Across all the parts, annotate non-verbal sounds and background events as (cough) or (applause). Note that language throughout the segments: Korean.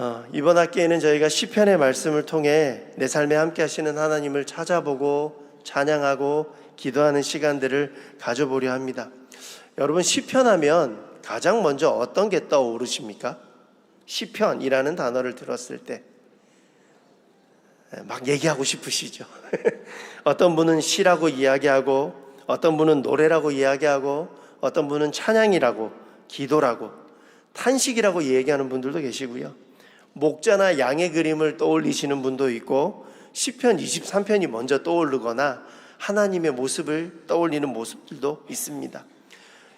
어, 이번 학기에는 저희가 시편의 말씀을 통해 내 삶에 함께 하시는 하나님을 찾아보고 찬양하고 기도하는 시간들을 가져보려 합니다. 여러분 시편 하면 가장 먼저 어떤 게 떠오르십니까? 시편이라는 단어를 들었을 때 막 얘기하고 싶으시죠. (laughs) 어떤 분은 시라고 이야기하고 어떤 분은 노래라고 이야기하고 어떤 분은 찬양이라고 기도라고 탄식이라고 얘기하는 분들도 계시고요. 목자나 양의 그림을 떠올리시는 분도 있고 시편 23편이 먼저 떠오르거나 하나님의 모습을 떠올리는 모습들도 있습니다.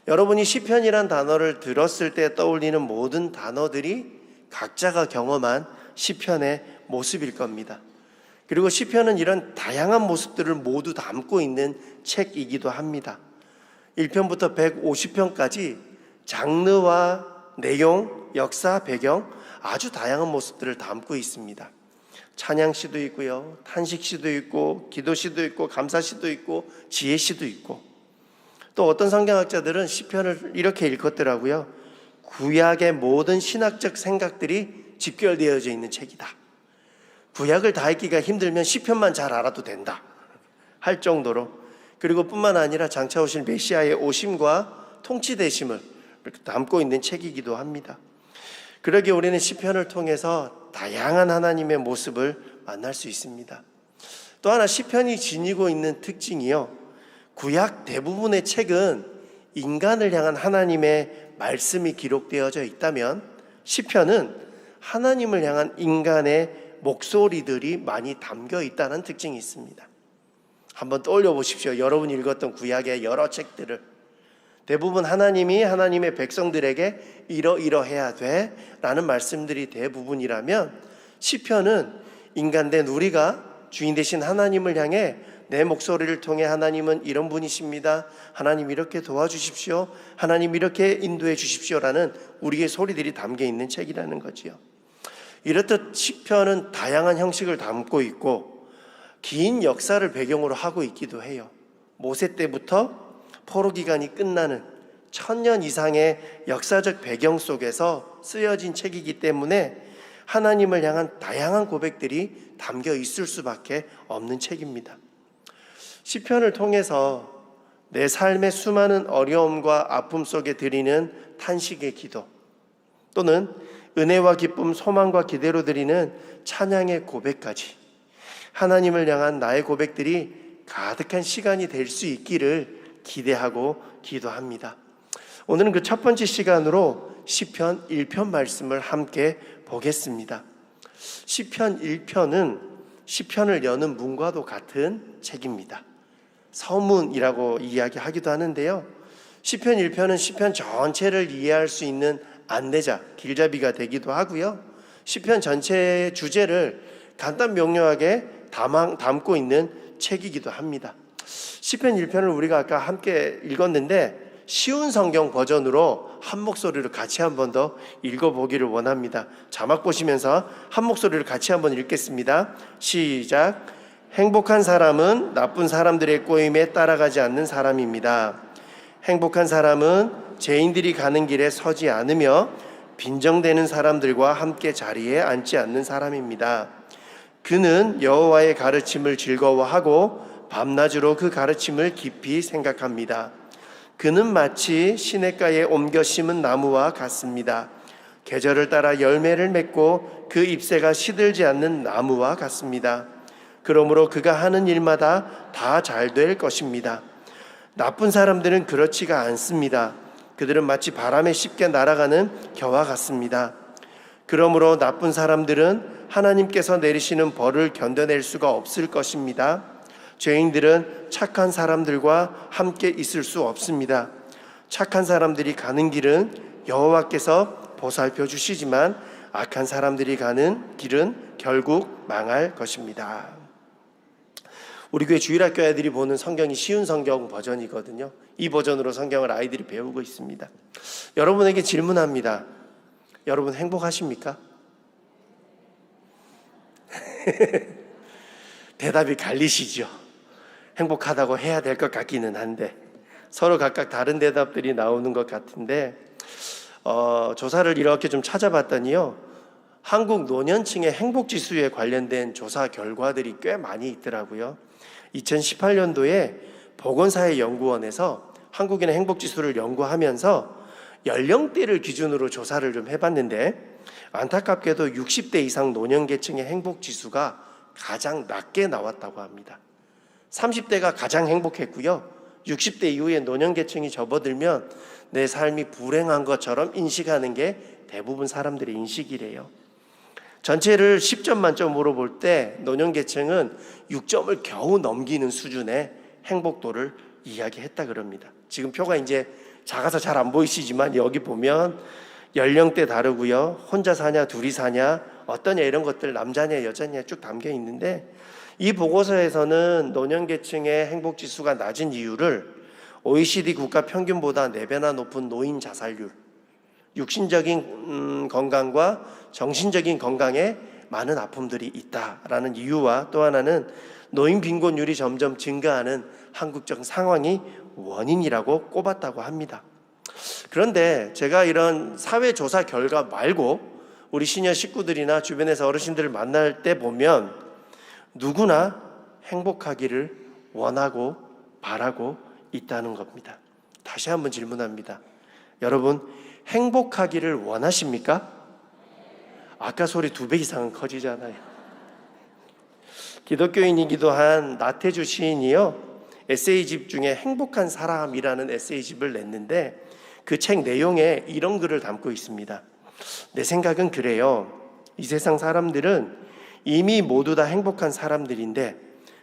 여러분이 시편이란 단어를 들었을 때 떠올리는 모든 단어들이 각자가 경험한 시편의 모습일 겁니다. 그리고 시편은 이런 다양한 모습들을 모두 담고 있는 책이기도 합니다. 1편부터 150편까지 장르와 내용, 역사, 배경 아주 다양한 모습들을 담고 있습니다. 찬양 시도 있고요. 탄식 시도 있고 기도 시도 있고 감사 시도 있고 지혜 시도 있고 또 어떤 성경학자들은 시편을 이렇게 읽었더라고요. 구약의 모든 신학적 생각들이 집결되어져 있는 책이다. 구약을 다 읽기가 힘들면 시편만 잘 알아도 된다. 할 정도로 그리고 뿐만 아니라 장차 오실 메시아의 오심과 통치 되심을 담고 있는 책이기도 합니다. 그러기에 우리는 시편을 통해서 다양한 하나님의 모습을 만날 수 있습니다. 또 하나 시편이 지니고 있는 특징이요. 구약 대부분의 책은 인간을 향한 하나님의 말씀이 기록되어져 있다면 시편은 하나님을 향한 인간의 목소리들이 많이 담겨 있다는 특징이 있습니다. 한번 떠올려 보십시오. 여러분이 읽었던 구약의 여러 책들을 대부분 하나님이 하나님의 백성들에게 이러이러해야 돼 라는 말씀들이 대부분이라면 시편은 인간 된 우리가 주인 되신 하나님을 향해 내 목소리를 통해 하나님은 이런 분이십니다. 하나님 이렇게 도와주십시오. 하나님 이렇게 인도해 주십시오라는 우리의 소리들이 담겨 있는 책이라는 거지요. 이렇듯 시편은 다양한 형식을 담고 있고 긴 역사를 배경으로 하고 있기도 해요. 모세 때부터 포로 기간이 끝나는 천년 이상의 역사적 배경 속에서 쓰여진 책이기 때문에 하나님을 향한 다양한 고백들이 담겨 있을 수밖에 없는 책입니다. 시편을 통해서 내 삶의 수많은 어려움과 아픔 속에 드리는 탄식의 기도 또는 은혜와 기쁨, 소망과 기대로 드리는 찬양의 고백까지 하나님을 향한 나의 고백들이 가득한 시간이 될 수 있기를 기대하고 기도합니다. 오늘은 그 첫 번째 시간으로 시편 1편 말씀을 함께 보겠습니다. 시편 1편은 시편을 여는 문과도 같은 책입니다. 서문이라고 이야기하기도 하는데요. 시편 1편은 시편 전체를 이해할 수 있는 안내자, 길잡이가 되기도 하고요. 시편 전체의 주제를 간단 명료하게 담고 있는 책이기도 합니다. 시편 1편을 우리가 아까 함께 읽었는데 쉬운 성경 버전으로 한 목소리로 같이 한 번 더 읽어보기를 원합니다. 자막 보시면서 한 목소리를 같이 한번 읽겠습니다. 시작. 행복한 사람은 나쁜 사람들의 꼬임에 따라가지 않는 사람입니다. 행복한 사람은 죄인들이 가는 길에 서지 않으며 빈정되는 사람들과 함께 자리에 앉지 않는 사람입니다. 그는 여호와의 가르침을 즐거워하고 밤낮으로 그 가르침을 깊이 생각합니다. 그는 마치 시냇가에 옮겨 심은 나무와 같습니다. 계절을 따라 열매를 맺고 그 잎새가 시들지 않는 나무와 같습니다. 그러므로 그가 하는 일마다 다 잘 될 것입니다. 나쁜 사람들은 그렇지가 않습니다. 그들은 마치 바람에 쉽게 날아가는 겨와 같습니다. 그러므로 나쁜 사람들은 하나님께서 내리시는 벌을 견뎌낼 수가 없을 것입니다. 죄인들은 착한 사람들과 함께 있을 수 없습니다. 착한 사람들이 가는 길은 여호와께서 보살펴 주시지만 악한 사람들이 가는 길은 결국 망할 것입니다. 우리 교회 주일학교 아이들이 보는 성경이 쉬운 성경 버전이거든요. 이 버전으로 성경을 아이들이 배우고 있습니다. 여러분에게 질문합니다. 여러분 행복하십니까? (laughs) 대답이 갈리시죠. 행복하다고 해야 될 것 같기는 한데 서로 각각 다른 대답들이 나오는 것 같은데 어, 조사를 이렇게 좀 찾아봤더니요. 한국 노년층의 행복 지수에 관련된 조사 결과들이 꽤 많이 있더라고요. 2018년도에 보건사회연구원에서 한국인의 행복 지수를 연구하면서 연령대를 기준으로 조사를 좀 해봤는데 안타깝게도 60대 이상 노년계층의 행복 지수가 가장 낮게 나왔다고 합니다. 30대가 가장 행복했고요. 60대 이후에 노년계층이 접어들면 내 삶이 불행한 것처럼 인식하는 게 대부분 사람들의 인식이래요. 전체를 10점 만점으로 볼 때 노년계층은 6점을 겨우 넘기는 수준의 행복도를 이야기했다 그럽니다. 지금 표가 이제 작아서 잘 안 보이시지만 여기 보면 연령대 다르고요. 혼자 사냐, 둘이 사냐, 어떠냐 이런 것들 남자냐, 여자냐 쭉 담겨 있는데 이 보고서에서는 노년계층의 행복 지수가 낮은 이유를 OECD 국가 평균보다 4배나 높은 노인 자살률, 육신적인 음, 건강과 정신적인 건강에 많은 아픔들이 있다라는 이유와 또 하나는 노인 빈곤율이 점점 증가하는 한국적 상황이 원인이라고 꼽았다고 합니다. 그런데 제가 이런 사회 조사 결과 말고 우리 시니어 식구들이나 주변에서 어르신들을 만날 때 보면 누구나 행복하기를 원하고 바라고 있다는 겁니다. 다시 한번 질문합니다. 여러분 행복하기를 원하십니까? 아까 소리 두 배 이상은 커지잖아요. 기독교인이기도 한 나태주 시인이요. 에세이집 중에 행복한 사람이라는 에세이집을 냈는데 그 책 내용에 이런 글을 담고 있습니다. 내 생각은 그래요. 이 세상 사람들은 이미 모두 다 행복한 사람들인데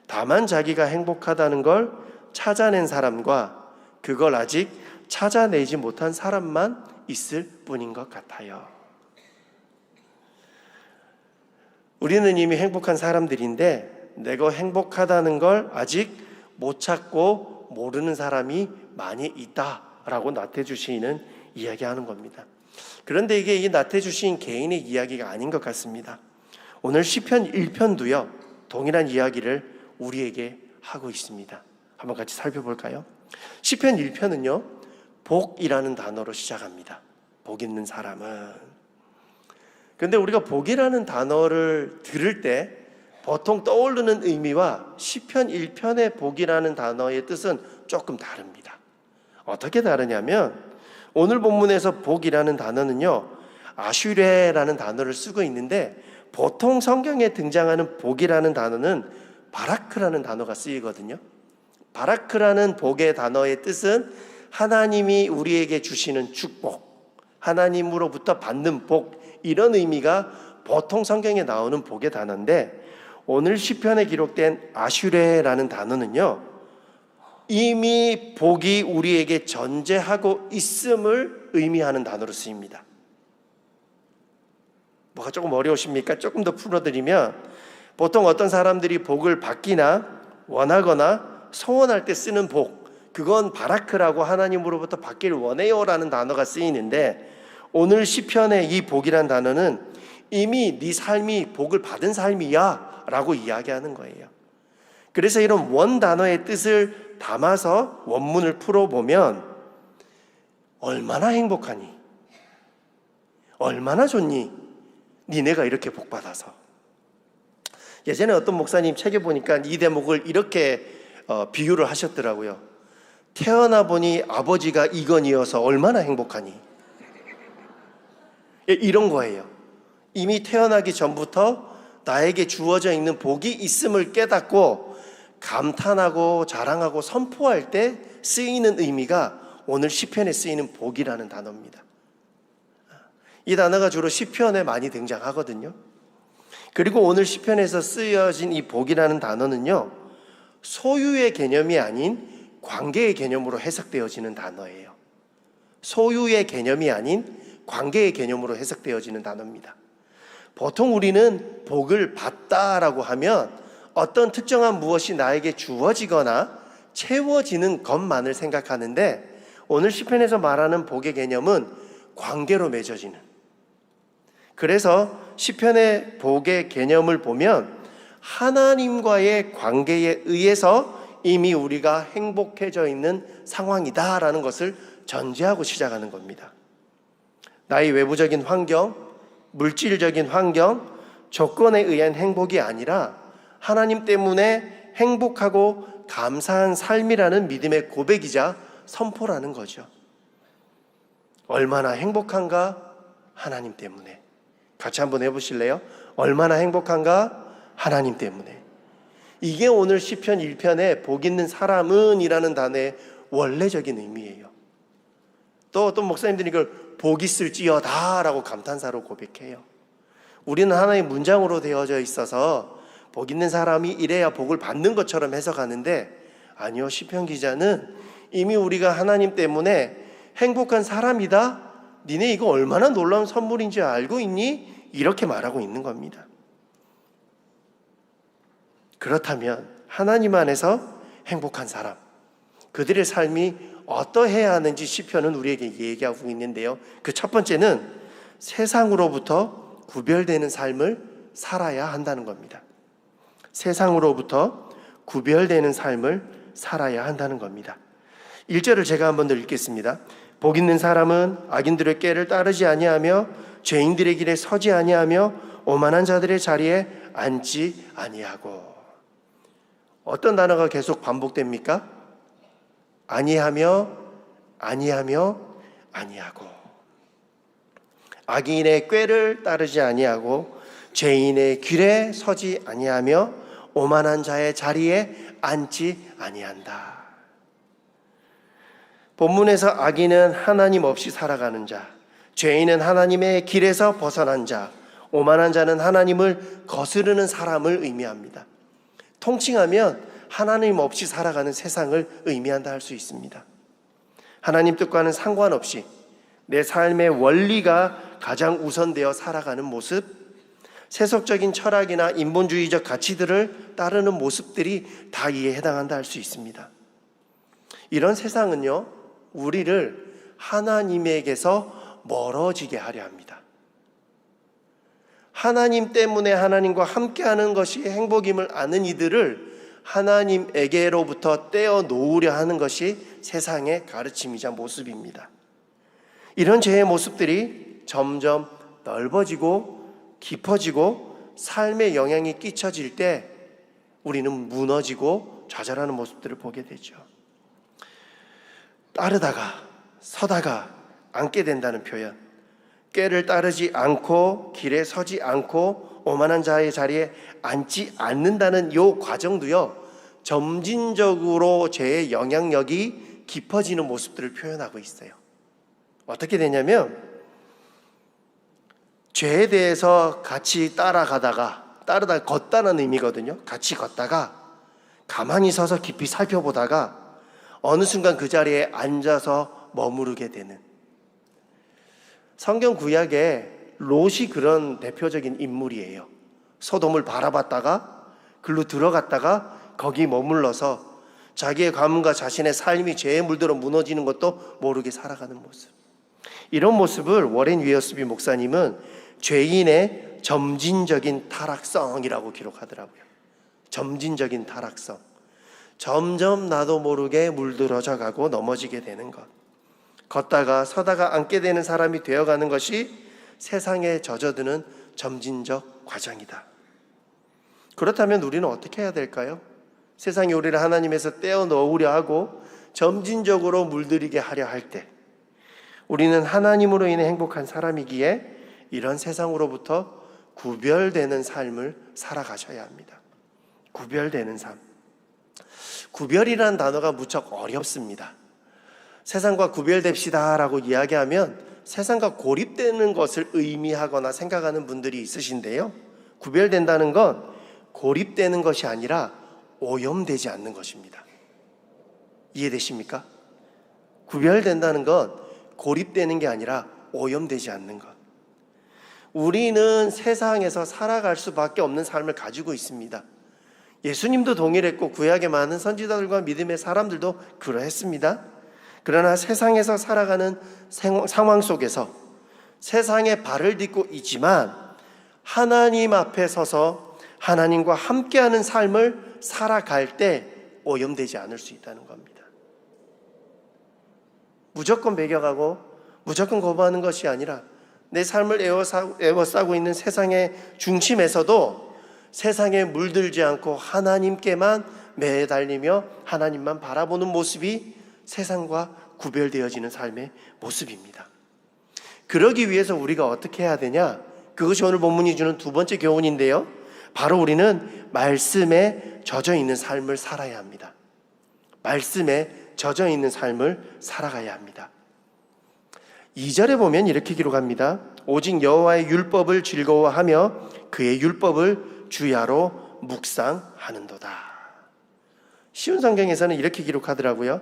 다만 자기가 행복하다는 걸 찾아낸 사람과 그걸 아직 찾아내지 못한 사람만 있을 뿐인 것 같아요. 우리는 이미 행복한 사람들인데 내가 행복하다는 걸 아직 못 찾고 모르는 사람이 많이 있다라고 나태주 시인은 이야기하는 겁니다. 그런데 이게 이 나태주 시인 개인의 이야기가 아닌 것 같습니다. 오늘 시편 1편도요. 동일한 이야기를 우리에게 하고 있습니다. 한번 같이 살펴볼까요? 시편 1편은요. 복이라는 단어로 시작합니다. 복 있는 사람은 근데 우리가 복이라는 단어를 들을 때 보통 떠오르는 의미와 시편 1편의 복이라는 단어의 뜻은 조금 다릅니다. 어떻게 다르냐면 오늘 본문에서 복이라는 단어는요. 아슈레라는 단어를 쓰고 있는데 보통 성경에 등장하는 복이라는 단어는 바라크라는 단어가 쓰이거든요. 바라크라는 복의 단어의 뜻은 하나님이 우리에게 주시는 축복, 하나님으로부터 받는 복 이런 의미가 보통 성경에 나오는 복의 단어인데 오늘 시편에 기록된 아슈레라는 단어는요. 이미 복이 우리에게 전제하고 있음을 의미하는 단어로 쓰입니다. 뭐가 조금 어려우십니까? 조금 더 풀어드리면 보통 어떤 사람들이 복을 받기나 원하거나 소원할 때 쓰는 복, 그건 바라크라고 하나님으로부터 받기를 원해요라는 단어가 쓰이는데 오늘 시편의 이 복이란 단어는 이미 네 삶이 복을 받은 삶이야라고 이야기하는 거예요. 그래서 이런 원 단어의 뜻을 담아서 원문을 풀어 보면 얼마나 행복하니? 얼마나 좋니? 니네가 이렇게 복 받아서. 예전에 어떤 목사님 책에 보니까 이 대목을 이렇게 어, 비유를 하셨더라고요. 태어나 보니 아버지가 이건이어서 얼마나 행복하니? 예, 이런 거예요. 이미 태어나기 전부터 나에게 주어져 있는 복이 있음을 깨닫고 감탄하고 자랑하고 선포할 때 쓰이는 의미가 오늘 시편에 쓰이는 복이라는 단어입니다. 이 단어가 주로 시편에 많이 등장하거든요. 그리고 오늘 시편에서 쓰여진 이 복이라는 단어는요. 소유의 개념이 아닌 관계의 개념으로 해석되어지는 단어예요. 소유의 개념이 아닌 관계의 개념으로 해석되어지는 단어입니다. 보통 우리는 복을 받다라고 하면 어떤 특정한 무엇이 나에게 주어지거나 채워지는 것만을 생각하는데 오늘 시편에서 말하는 복의 개념은 관계로 맺어지는 그래서 시편의 복의 개념을 보면 하나님과의 관계에 의해서 이미 우리가 행복해져 있는 상황이다라는 것을 전제하고 시작하는 겁니다. 나의 외부적인 환경, 물질적인 환경, 조건에 의한 행복이 아니라 하나님 때문에 행복하고 감사한 삶이라는 믿음의 고백이자 선포라는 거죠. 얼마나 행복한가? 하나님 때문에. 같이 한번 해보실래요? 얼마나 행복한가? 하나님 때문에. 이게 오늘 시편 1편에 복 있는 사람은 이라는 단어의 원래적인 의미예요. 또 어떤 목사님들이 이걸 복 있을지어다 라고 감탄사로 고백해요. 우리는 하나의 문장으로 되어져 있어서 복 있는 사람이 이래야 복을 받는 것처럼 해석하는데 아니요 시편 기자는 이미 우리가 하나님 때문에 행복한 사람이다. 니네 이거 얼마나 놀라운 선물인지 알고 있니? 이렇게 말하고 있는 겁니다. 그렇다면 하나님 안에서 행복한 사람 그들의 삶이 어떠해야 하는지 시편은 우리에게 얘기하고 있는데요. 그 첫 번째는 세상으로부터 구별되는 삶을 살아야 한다는 겁니다. 세상으로부터 구별되는 삶을 살아야 한다는 겁니다. 1절을 제가 한번 더 읽겠습니다. 복 있는 사람은 악인들의 꾀를 따르지 아니하며 죄인들의 길에 서지 아니하며 오만한 자들의 자리에 앉지 아니하고 어떤 단어가 계속 반복됩니까? 아니하며 아니하며 아니하고 악인의 꾀를 따르지 아니하고 죄인의 길에 서지 아니하며 오만한 자의 자리에 앉지 아니한다. 본문에서 악인은 하나님 없이 살아가는 자, 죄인은 하나님의 길에서 벗어난 자, 오만한 자는 하나님을 거스르는 사람을 의미합니다. 통칭하면 하나님 없이 살아가는 세상을 의미한다 할 수 있습니다. 하나님 뜻과는 상관없이 내 삶의 원리가 가장 우선되어 살아가는 모습, 세속적인 철학이나 인본주의적 가치들을 따르는 모습들이 다 이에 해당한다 할 수 있습니다. 이런 세상은요, 우리를 하나님에게서 멀어지게 하려 합니다. 하나님 때문에 하나님과 함께하는 것이 행복임을 아는 이들을 하나님에게로부터 떼어 놓으려 하는 것이 세상의 가르침이자 모습입니다. 이런 죄의 모습들이 점점 넓어지고 깊어지고 삶에 영향이 끼쳐질 때 우리는 무너지고 좌절하는 모습들을 보게 되죠. 따르다가 서다가 앉게 된다는 표현. 꾀를 따르지 않고 길에 서지 않고 오만한 자의 자리에 앉지 않는다는 요 과정도요. 점진적으로 죄의 영향력이 깊어지는 모습들을 표현하고 있어요. 어떻게 되냐면 죄에 대해서 같이 따라가다가 따르다 걷다는 의미거든요. 같이 걷다가 가만히 서서 깊이 살펴보다가 어느 순간 그 자리에 앉아서 머무르게 되는 성경 구약에 롯이 그런 대표적인 인물이에요. 소돔을 바라봤다가 글로 들어갔다가 거기 머물러서 자기의 가문과 자신의 삶이 죄에 물들어 무너지는 것도 모르게 살아가는 모습. 이런 모습을 워렌 위어스비 목사님은 죄인의 점진적인 타락성이라고 기록하더라고요. 점진적인 타락성. 점점 나도 모르게 물들어져 가고 넘어지게 되는 것. 걷다가 서다가 앉게 되는 사람이 되어가는 것이 세상에 젖어드는 점진적 과정이다. 그렇다면 우리는 어떻게 해야 될까요? 세상이 우리를 하나님에서 떼어 넣으려 하고 점진적으로 물들이게 하려 할 때, 우리는 하나님으로 인해 행복한 사람이기에 이런 세상으로부터 구별되는 삶을 살아가셔야 합니다. 구별되는 삶. 구별이라는 단어가 무척 어렵습니다. 세상과 구별됩시다라고 이야기하면 세상과 고립되는 것을 의미하거나 생각하는 분들이 있으신데요. 구별된다는 건 고립되는 것이 아니라 오염되지 않는 것입니다. 이해되십니까? 구별된다는 건 고립되는 게 아니라 오염되지 않는 것. 우리는 세상에서 살아갈 수밖에 없는 삶을 가지고 있습니다. 예수님도 동일했고 구약의 많은 선지자들과 믿음의 사람들도 그러했습니다. 그러나 세상에서 살아가는 상황 속에서 세상에 발을 딛고 있지만 하나님 앞에 서서 하나님과 함께하는 삶을 살아갈 때 오염되지 않을 수 있다는 겁니다. 무조건 배겨가고 무조건 거부하는 것이 아니라 내 삶을 에워싸고 있는 세상의 중심에서도 세상에 물들지 않고 하나님께만 매달리며 하나님만 바라보는 모습이 세상과 구별되어지는 삶의 모습입니다. 그러기 위해서 우리가 어떻게 해야 되냐? 그것이 오늘 본문이 주는 두 번째 교훈인데요. 바로 우리는 말씀에 젖어 있는 삶을 살아야 합니다. 말씀에 젖어 있는 삶을 살아가야 합니다. 2절에 보면 이렇게 기록합니다. 오직 여호와의 율법을 즐거워하며 그의 율법을 주야로 묵상하는도다. 쉬운 성경에서는 이렇게 기록하더라고요.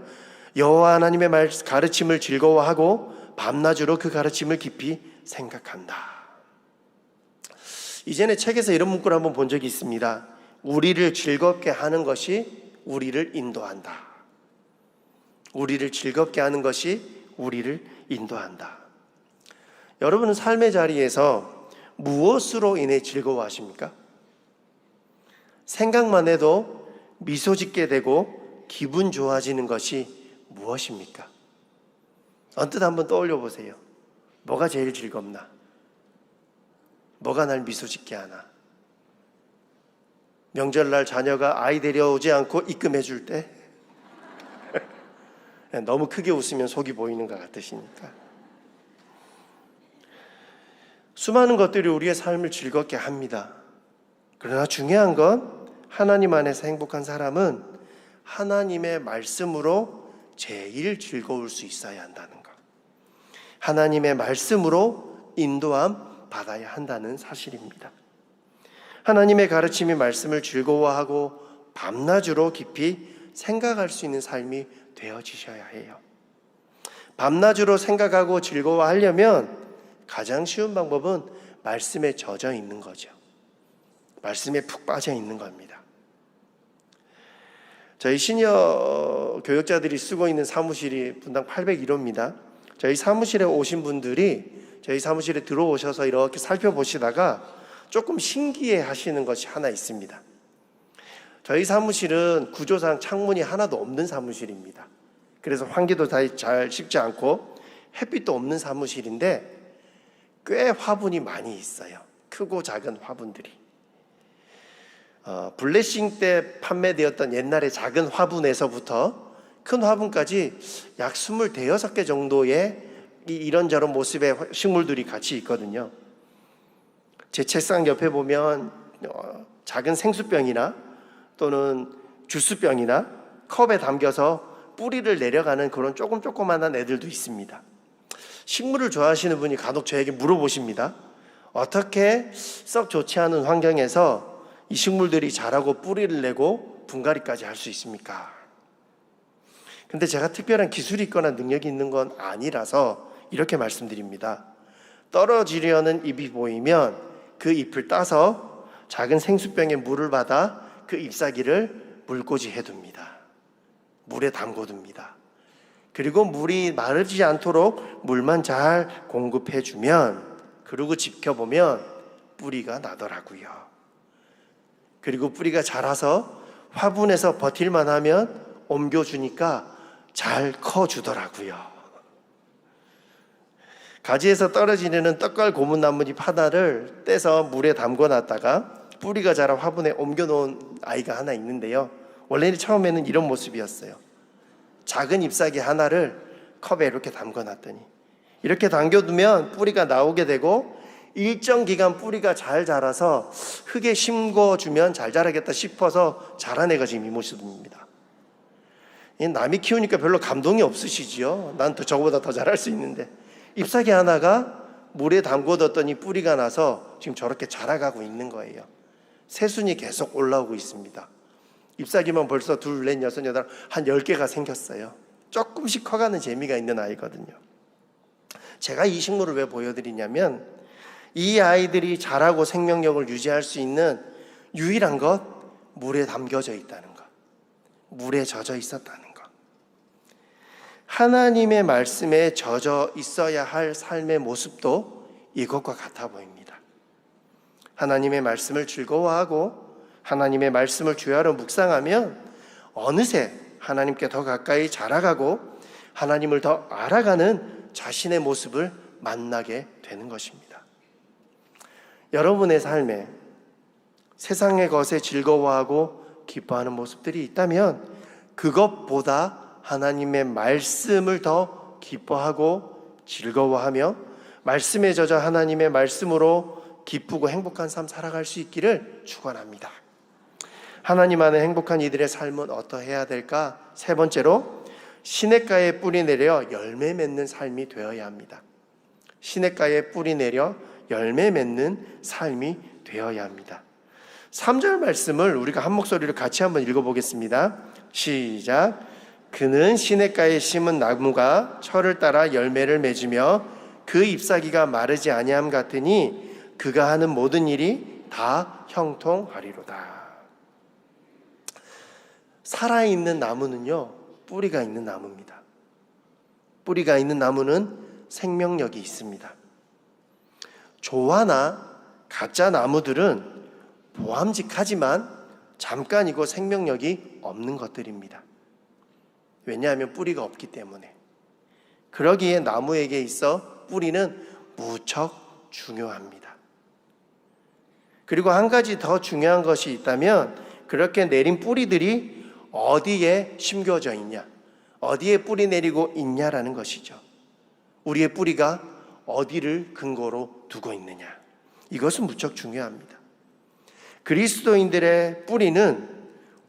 여호와 하나님의 말 가르침을 즐거워하고 밤낮으로 그 가르침을 깊이 생각한다. 이전에 책에서 이런 문구를 한번 본 적이 있습니다. 우리를 즐겁게 하는 것이 우리를 인도한다. 우리를 즐겁게 하는 것이 우리를 인도한다. 여러분은 삶의 자리에서 무엇으로 인해 즐거워하십니까? 생각만 해도 미소 짓게 되고 기분 좋아지는 것이 무엇입니까? 언뜻 한번 떠올려 보세요. 뭐가 제일 즐겁나? 뭐가 날 미소 짓게 하나? 명절날 자녀가 아이 데려오지 않고 입금해 줄 때? (laughs) 너무 크게 웃으면 속이 보이는 것 같으시니까. 수많은 것들이 우리의 삶을 즐겁게 합니다. 그러나 중요한 건 하나님 안에서 행복한 사람은 하나님의 말씀으로 제일 즐거울 수 있어야 한다는 것. 하나님의 말씀으로 인도함 받아야 한다는 사실입니다. 하나님의 가르침이 말씀을 즐거워하고 밤낮으로 깊이 생각할 수 있는 삶이 되어지셔야 해요. 밤낮으로 생각하고 즐거워하려면 가장 쉬운 방법은 말씀에 젖어 있는 거죠. 말씀에 푹 빠져 있는 겁니다. 저희 시니어 교역자들이 쓰고 있는 사무실이 분당 801호입니다. 저희 사무실에 오신 분들이 저희 사무실에 들어오셔서 이렇게 살펴보시다가 조금 신기해 하시는 것이 하나 있습니다. 저희 사무실은 구조상 창문이 하나도 없는 사무실입니다. 그래서 환기도 잘 식지 않고 햇빛도 없는 사무실인데 꽤 화분이 많이 있어요. 크고 작은 화분들이. 어, 블레싱 때 판매되었던 옛날의 작은 화분에서부터 큰 화분까지 약 26개 정도의 이런저런 모습의 식물들이 같이 있거든요. 제 책상 옆에 보면 어, 작은 생수병이나 또는 주스병이나 컵에 담겨서 뿌리를 내려가는 그런 조금 조그만한 애들도 있습니다. 식물을 좋아하시는 분이 간혹 저에게 물어보십니다. 어떻게 썩 좋지 않은 환경에서 이 식물들이 자라고 뿌리를 내고 분갈이까지 할 수 있습니까? 근데 제가 특별한 기술이 있거나 능력이 있는 건 아니라서 이렇게 말씀드립니다. 떨어지려는 잎이 보이면 그 잎을 따서 작은 생수병에 물을 받아 그 잎사귀를 물꽂이 해둡니다. 물에 담궈둡니다. 그리고 물이 마르지 않도록 물만 잘 공급해 주면 그리고 지켜보면 뿌리가 나더라고요. 그리고 뿌리가 자라서 화분에서 버틸만 하면 옮겨주니까 잘 커주더라고요. 가지에서 떨어지는 떡갈 고문 나뭇잎 하나를 떼서 물에 담궈 놨다가 뿌리가 자라 화분에 옮겨 놓은 아이가 하나 있는데요. 원래는 처음에는 이런 모습이었어요. 작은 잎사귀 하나를 컵에 이렇게 담궈 놨더니 이렇게 담겨두면 뿌리가 나오게 되고 일정 기간 뿌리가 잘 자라서 흙에 심궈주면 잘 자라겠다 싶어서 자란 애가 지금 이 모습입니다. 남이 키우니까 별로 감동이 없으시지요. 난 더 저거보다 더 잘할 수 있는데 잎사귀 하나가 물에 담궈뒀더니 뿌리가 나서 지금 저렇게 자라가고 있는 거예요. 새순이 계속 올라오고 있습니다. 잎사귀만 벌써 둘, 넷, 여섯, 여덟, 한 열 개가 생겼어요. 조금씩 커가는 재미가 있는 아이거든요. 제가 이 식물을 왜 보여드리냐면 이 아이들이 자라고 생명력을 유지할 수 있는 유일한 것 물에 담겨져 있다는 것, 물에 젖어 있었다는 것. 하나님의 말씀에 젖어 있어야 할 삶의 모습도 이것과 같아 보입니다. 하나님의 말씀을 즐거워하고 하나님의 말씀을 주야로 묵상하면 어느새 하나님께 더 가까이 자라가고 하나님을 더 알아가는 자신의 모습을 만나게 되는 것입니다. 여러분의 삶에 세상의 것에 즐거워하고 기뻐하는 모습들이 있다면 그것보다 하나님의 말씀을 더 기뻐하고 즐거워하며 말씀에 젖어 하나님의 말씀으로 기쁘고 행복한 삶 살아갈 수 있기를 축원합니다. 하나님 안에 행복한 이들의 삶은 어떠해야 될까? 세 번째로 시냇가에 뿌리 내려 열매 맺는 삶이 되어야 합니다. 시냇가에 뿌리 내려 열매 맺는 삶이 되어야 합니다. 3절 말씀을 우리가 한 목소리로 같이 한번 읽어보겠습니다. 시작. 그는 시냇가에 심은 나무가 철을 따라 열매를 맺으며 그 잎사귀가 마르지 아니함 같으니 그가 하는 모든 일이 다 형통하리로다. 살아있는 나무는요, 뿌리가 있는 나무입니다. 뿌리가 있는 나무는 생명력이 있습니다. 조화나 가짜 나무들은 보암직하지만 잠깐이고 생명력이 없는 것들입니다. 왜냐하면 뿌리가 없기 때문에. 그러기에 나무에게 있어 뿌리는 무척 중요합니다. 그리고 한 가지 더 중요한 것이 있다면 그렇게 내린 뿌리들이 어디에 심겨져 있냐, 어디에 뿌리 내리고 있냐라는 것이죠. 우리의 뿌리가 어디를 근거로 두고 있느냐. 이것은 무척 중요합니다. 그리스도인들의 뿌리는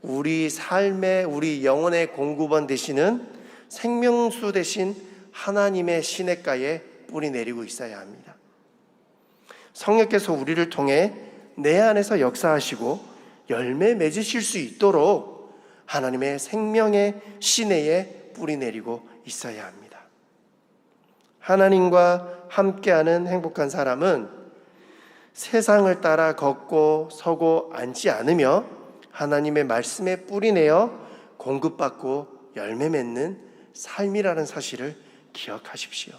우리 삶의 우리 영혼의 공급원 되시는 생명수 대신 하나님의 시냇가에 뿌리 내리고 있어야 합니다. 성령께서 우리를 통해 내 안에서 역사하시고 열매 맺으실 수 있도록 하나님의 생명의 시내에 뿌리 내리고 있어야 합니다. 하나님과 함께하는 행복한 사람은 세상을 따라 걷고 서고 앉지 않으며 하나님의 말씀에 뿌리 내어 공급받고 열매 맺는 삶이라는 사실을 기억하십시오.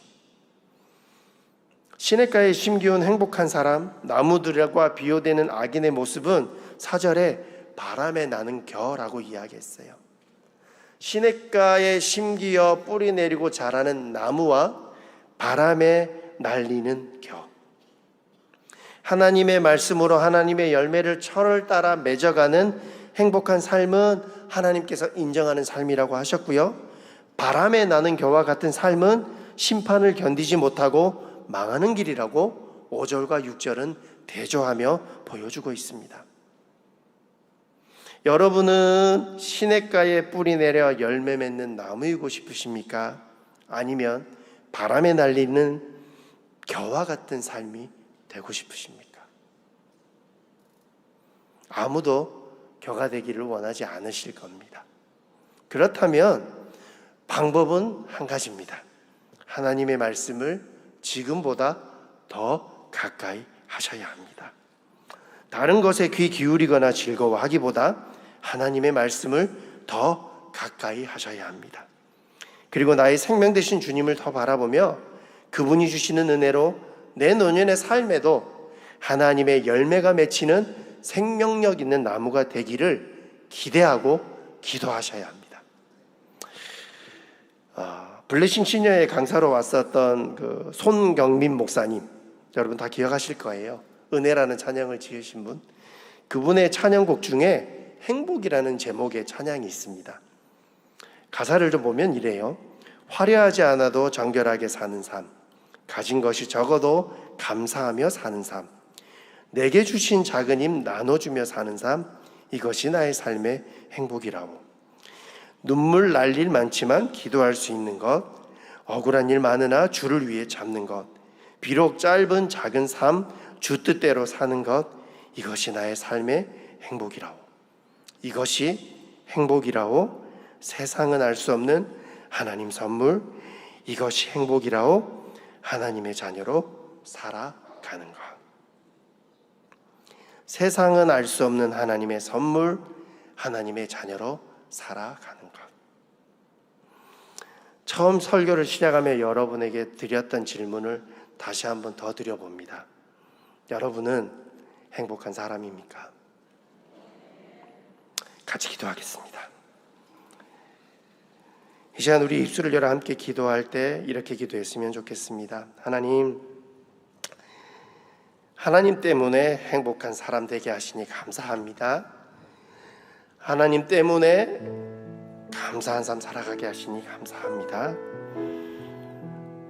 시냇가에 심기운 행복한 사람, 나무들과 비교되는 악인의 모습은 사절에 바람에 나는 겨라고 이야기했어요. 시냇가에 심기어 뿌리 내리고 자라는 나무와 바람에 날리는 겨. 하나님의 말씀으로 하나님의 열매를 철을 따라 맺어가는 행복한 삶은 하나님께서 인정하는 삶이라고 하셨고요. 바람에 나는 겨와 같은 삶은 심판을 견디지 못하고 망하는 길이라고 5절과 6절은 대조하며 보여주고 있습니다. 여러분은 시냇가에 뿌리 내려 열매 맺는 나무이고 싶으십니까? 아니면 바람에 날리는 겨와 같은 삶이 되고 싶으십니까? 아무도 겨가 되기를 원하지 않으실 겁니다. 그렇다면 방법은 한 가지입니다. 하나님의 말씀을 지금보다 더 가까이 하셔야 합니다. 다른 것에 귀 기울이거나 즐거워하기보다 하나님의 말씀을 더 가까이 하셔야 합니다. 그리고 나의 생명 되신 주님을 더 바라보며 그분이 주시는 은혜로 내 노년의 삶에도 하나님의 열매가 맺히는 생명력 있는 나무가 되기를 기대하고 기도하셔야 합니다. 아, 블레싱 시녀의 강사로 왔었던 그 손경민 목사님, 여러분 다 기억하실 거예요. 은혜라는 찬양을 지으신 분. 그분의 찬양곡 중에 행복이라는 제목의 찬양이 있습니다. 가사를 좀 보면 이래요. 화려하지 않아도 정결하게 사는 삶. 가진 것이 적어도 감사하며 사는 삶. 내게 주신 작은 힘 나눠주며 사는 삶. 이것이 나의 삶의 행복이라고. 눈물 날 일 많지만 기도할 수 있는 것. 억울한 일 많으나 주를 위해 잡는 것. 비록 짧은 작은 삶, 주 뜻대로 사는 것. 이것이 나의 삶의 행복이라고. 이것이 행복이라고 세상은 알 수 없는 하나님 선물. 이것이 행복이라고 하나님의 자녀로 살아가는 것. 세상은 알 수 없는 하나님의 선물, 하나님의 자녀로 살아가는 것. 처음 설교를 시작하며 여러분에게 드렸던 질문을 다시 한번 더 드려봅니다. 여러분은 행복한 사람입니까? 같이 기도하겠습니다. 이 시간 우리 입술을 열어 함께 기도할 때 이렇게 기도했으면 좋겠습니다. 하나님, 하나님 때문에 행복한 사람 되게 하시니 감사합니다. 하나님 때문에 감사한 삶 살아가게 하시니 감사합니다.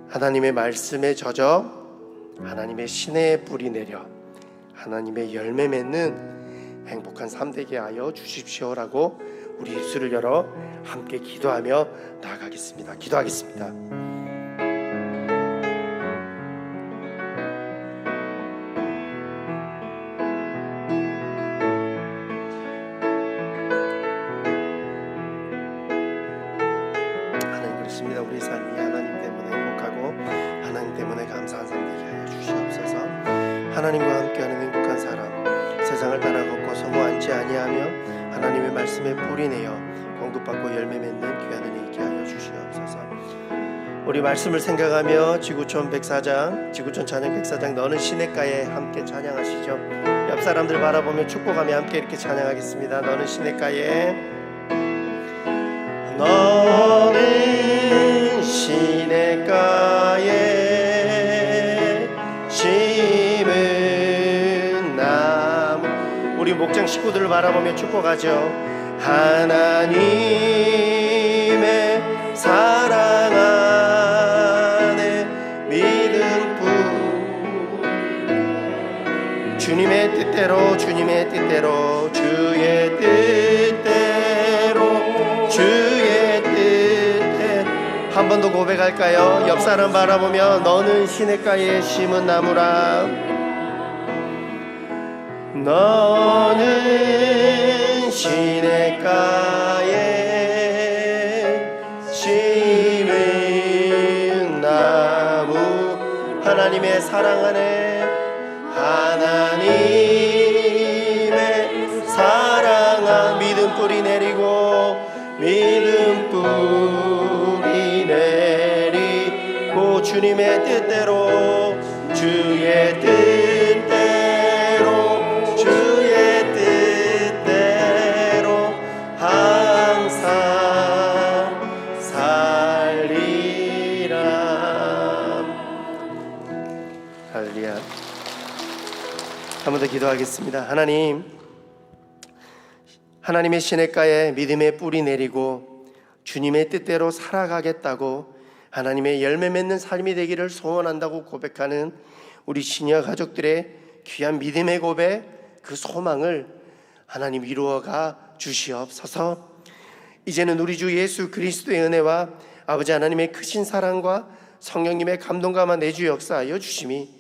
하나님의 말씀에 젖어 하나님의 신의 뿌리 내려 하나님의 열매 맺는 행복한 삶 되게 하여 주십시오라고 우리 입술을 열어 함께 기도하며 나아가겠습니다. 기도하겠습니다. 하나님과 함께하는 행복한 사람, 세상을 따라 걷고 앉지 아니하며 하나님의 말씀에 뿌리 내어 공급받고 열매 맺는 귀한 은혜 있게 하여 주시옵소서. 우리 말씀을 생각하며 지구촌 백사장, 지구촌 찬양 백사장 너는 시냇가에 함께 찬양하시죠. 옆 사람들 바라보며 축복하며 함께 이렇게 찬양하겠습니다. 너는 시냇가에 너는 시냇가에 목장 식구들을 바라보며 축복하죠. 하나님의 사랑 안에 믿음 뿐. 주님의 뜻대로 주님의 뜻대로 주의 뜻대로 주의 뜻대 한번 더 고백할까요? 옆 사람 바라보며 너는 시냇가에 심은 나무라 너는 시냇가에 심은 나무. 하나님의 사랑 안에 하나님의 사랑한 믿음 뿌리 내리고 믿음 뿌리 내리고 주님의 뜻대로 주의 뜻 할렐루야 한 번 더 기도하겠습니다. 하나님, 하나님의 시냇가에 믿음의 뿌리 내리고 주님의 뜻대로 살아가겠다고 하나님의 열매 맺는 삶이 되기를 소원한다고 고백하는 우리 시니어 가족들의 귀한 믿음의 고백, 그 소망을 하나님 이루어가 주시옵소서. 이제는 우리 주 예수 그리스도의 은혜와 아버지 하나님의 크신 사랑과 성령님의 감동감화 내주 역사하여 주심이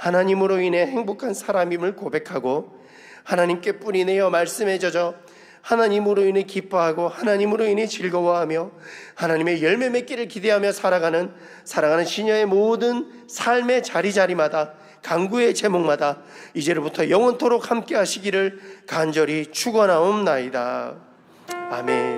하나님으로 인해 행복한 사람임을 고백하고 하나님께 뿌리 내어 말씀에 젖어 하나님으로 인해 기뻐하고 하나님으로 인해 즐거워하며 하나님의 열매 맺기를 기대하며 살아가는 사랑하는 시녀의 모든 삶의 자리자리마다 강구의 제목마다 이제로부터 영원토록 함께 하시기를 간절히 축원하옵나이다. 아멘.